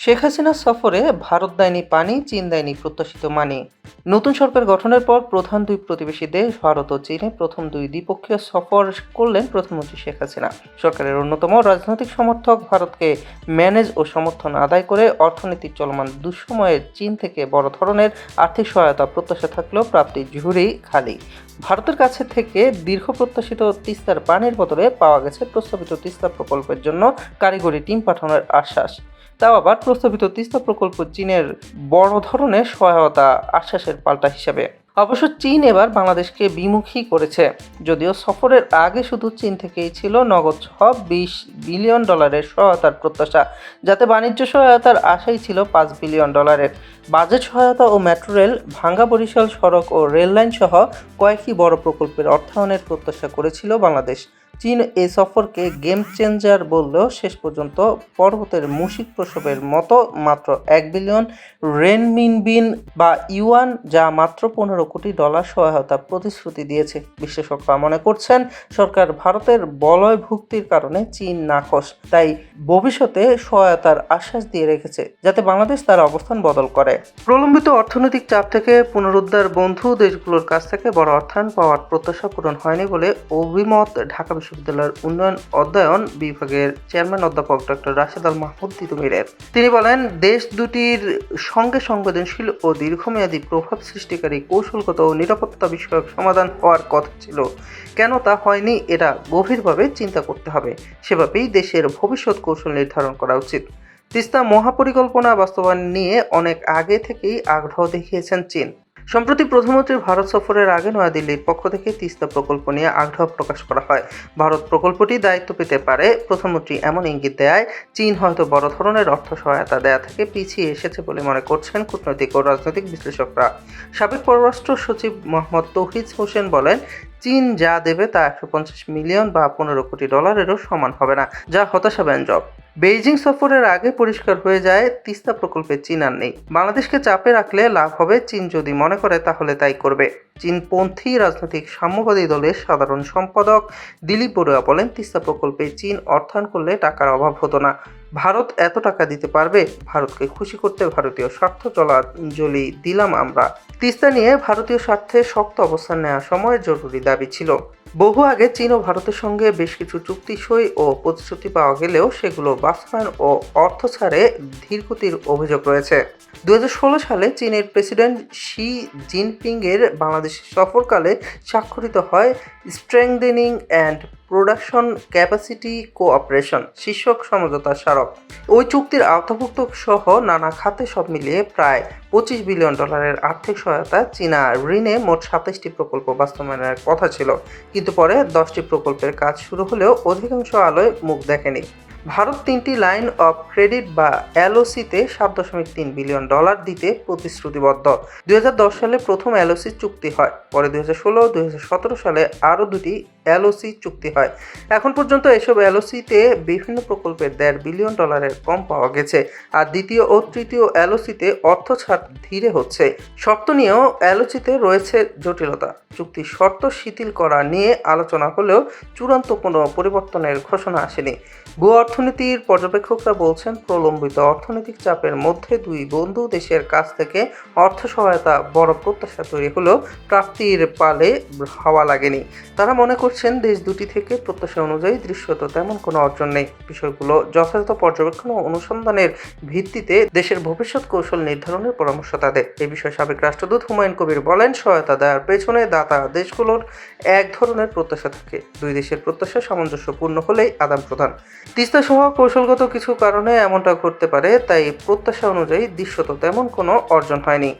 শেখ হাসিনার সফরে ভারত দেয়নি পানি, চীন দেয়নি প্রত্যাশিত মানি। নতুন সরকার গঠনের পর প্রধান দুই প্রতিবেশী দেশ, ভারত ও চীনে প্রথম দুই দ্বিপক্ষীয় সফর করলেন প্রধানমন্ত্রী শেখ হাসিনা। সরকারের অন্যতম রাজনৈতিক সমর্থক ভারতকে ম্যানেজ ও সমর্থন আদায় করে অর্থনীতির চলমান দুঃসময়ে চীন থেকে বড় ধরনের আর্থিক সহায়তা প্রত্যাশা থাকলেও প্রাপ্তি ঝুড়ি খালি। ভারতের কাছে থেকে দীর্ঘ প্রত্যাশিত তিস্তার পানির বদলে পাওয়া গেছে প্রস্তাবিত তিস্তা প্রকল্পের জন্য কারিগরি টিম পাঠানোর আশ্বাস। তাও আবার প্রস্তাবিত তিস্তা প্রকল্প চীনের বড় ধরনের সহায়তা আশ্বাসের পাল্টা হিসাবে। অবশ্য চীন এবার বাংলাদেশকে বিমুখী করেছে, যদিও সফরের আগে শুধু চীন থেকেই ছিল নগদ সহ বিশ বিলিয়ন ডলারের সহায়তার প্রত্যাশা, যাতে বাণিজ্য সহায়তার আশাই ছিল পাঁচ বিলিয়ন ডলারের। বাজেট সহায়তা ও মেট্রো রেল, ভাঙ্গা বরিশাল সড়ক ও রেল লাইন সহ কয়েকটি বড় প্রকল্পের অর্থায়নের প্রত্যাশা করেছিল বাংলাদেশ। চীন এ সফরকে গেম চেঞ্জার বললেও শেষ পর্যন্ত পর্বতের মুশিক প্রসবের মতো মাত্র এক বিলিয়ন রেনমিনবিন বা ইউয়ান যা মাত্র পনেরো কোটি ডলার সহায়তা প্রতিশ্রুতি দিয়েছে। বিশ্লেষকরা মনে করছেন, সরকার ভারতের বলয় ভুক্তির কারণে চীন নাকশ তাই ভবিষ্যতে সহায়তার আশ্বাস দিয়ে রেখেছে, যাতে বাংলাদেশ তার অবস্থান বদল করে। প্রলম্বিত অর্থনৈতিক চাপ থেকে পুনরুদ্ধার বন্ধু দেশগুলোর কাছ থেকে বড় অর্থায়ন পাওয়ার প্রত্যাশা পূরণ হয়নি বলে অভিমত ঢাকা বিশ্ববিদ্যালয়ের উন্নয়ন অধ্যয়ন বিভাগের চেয়ারম্যান অধ্যাপক ডক্টর রাশেদ আল মাহমুদ তিতুমিরের। তিনি বলেন, দেশ দুটির সঙ্গে সংবেদনশীল ও দীর্ঘমেয়াদী প্রভাব সৃষ্টিকারী কৌশলগত ও নিরাপত্তা বিষয়ক সমাধান হওয়ার কথা ছিল। কেন তা হয়নি, এটা গভীরভাবে চিন্তা করতে হবে। সেভাবেই দেশের ভবিষ্যৎ কৌশল নির্ধারণ করা উচিত। তিস্তা মহাপরিকল্পনা বাস্তবায়ন নিয়ে অনেক আগে থেকেই আগ্রহ দেখিয়েছেন চীন। সম্প্রতি প্রধানমন্ত্রীর ভারত সফরের আগে নয়াদিল্লির পক্ষ থেকে তিস্তা প্রকল্প নিয়ে আগ্রহ প্রকাশ করা হয়। ভারত প্রকল্পটি দায়িত্ব পেতে পারে, প্রধানমন্ত্রী এমন ইঙ্গিত দেয়, চীন হয়তো বড় ধরনের অর্থ সহায়তা দেয়া থেকে পিছিয়ে এসেছে বলে মনে করছেন কূটনৈতিক ও রাজনৈতিক বিশ্লেষকরা। সাবেক পররাষ্ট্র সচিব মোহাম্মদ তৌহিদ হোসেন বলেন চীন যা দেবে তা একশো পঞ্চাশ মিলিয়ন বা পনেরো কোটি ডলারেরও সমান হবে না, যা হতাশাব্যঞ্জক বেইজিং সফরের আগে পরিষ্কার হয়ে যায়, তিস্তা প্রকল্পে চীন আর নেই। বাংলাদেশকে চাপে রাখলে লাভ হবে চীন যদি মনে করে, তাহলে তাই করবে। চীনপন্থী রাজনৈতিক সাম্যবাদী দলের সাধারণ সম্পাদক দিলীপ বড়ুয়া বলেন, তিস্তা প্রকল্পে চীন অর্থায়ন করলে টাকার অভাব হতো না। ভারত এত টাকা দিতে পারবে? ভারতকে খুশি করতে ভারতীয় স্বার্থ জলাঞ্জলি দিলাম আমরা। তিস্তা নিয়ে ভারতীয় স্বার্থে শক্ত অবস্থান নেওয়ার সময় জরুরি দাবি ছিল। বহু আগে চীন ও ভারতের সঙ্গে বেশ কিছু চুক্তি সই ও প্রতিশ্রুতি পাওয়া গেলেও সেগুলো বাস্তবায়ন ও অর্থ ছাড়ে ধীরগতির অভিযোগ রয়েছে। দু হাজার ষোলো সালে চীনের প্রেসিডেন্ট শি জিনপিং এর বাংলাদেশ সফরকালে স্বাক্ষরিত হয় strengthening and production capacity cooperation শীর্ষক সমঝোতা স্মারক। ওই চুক্তির আওতাভুক্ত সহ নানা খাতে সব মিলিয়ে প্রায় পঁচিশ বিলিয়ন ডলারের আর্থিক সহায়তা চীনা ঋণে মোট সাতাইশটি প্রকল্প বাস্তবায়নের কথা ছিল। কিন্তু পরে দশটি প্রকল্পের কাজ শুরু হলেও অধিকাংশ আলোয় মুখ দেখেনি। ভারত তিনটি লাইন অফ ক্রেডিট বা এলওসিতে সাত দশমিক তিন বিলিয়ন ডলার দিতে প্রতিশ্রুতিবদ্ধ। দুই হাজার দশ সালে প্রথম এলওসি চুক্তি হয়। পরে দুই হাজার ষোলো সালে আরও দুটি এলওসি চুক্তি হয়। এখন পর্যন্ত এসব এলওসিতে বিভিন্ন প্রকল্পের দেড় বিলিয়ন ডলারের কম পাওয়া গেছে। আর দ্বিতীয় ও তৃতীয় এলওসিতে অর্থ ছাড় ধীরে হচ্ছে। শর্ত নিয়েও এলওসিতে রয়েছে জটিলতা। চুক্তির শর্ত শিথিল করা নিয়ে আলোচনা হলেও চূড়ান্ত কোনো পরিবর্তনের ঘোষণা আসেনি। ভূ অর্থনীতির পর্যবেক্ষকরা বলছেন, প্রলম্বিত অর্থনৈতিক চাপের মধ্যে দুই বন্ধু দেশের কাছ থেকে অর্থ সহায়তা বড় প্রত্যাশা তৈরি হলেও প্রাপ্তির পালে হাওয়া লাগেনি। তারা মনে করছেন দেশ দুটি থেকে প্রত্যাশা অনুযায়ী দৃশ্যত তেমন কোনো অর্জন নেই। বিষয়গুলো যথাযথ পর্যবেক্ষণ ও অনুসন্ধানের ভিত্তিতে দেশের ভবিষ্যৎ কৌশল নির্ধারণের পরামর্শ তাদের। এ বিষয়ে সাবেক রাষ্ট্রদূত হুমায়ুন কবির বলেন, সহায়তা দেওয়ার পেছনে দাতা দেশগুলোর এক ধরনের প্রত্যাশা থাকে। দুই দেশের প্রত্যাশা সামঞ্জস্যপূর্ণ হলেই আদান প্রদান। তিস্তা সহ কৌশলগত কিছু কারণে এমনটা ঘটতে পারে, তাই প্রত্যাশা অনুযায়ী দৃশ্যত তেমন কোনো অর্জন হয়নি।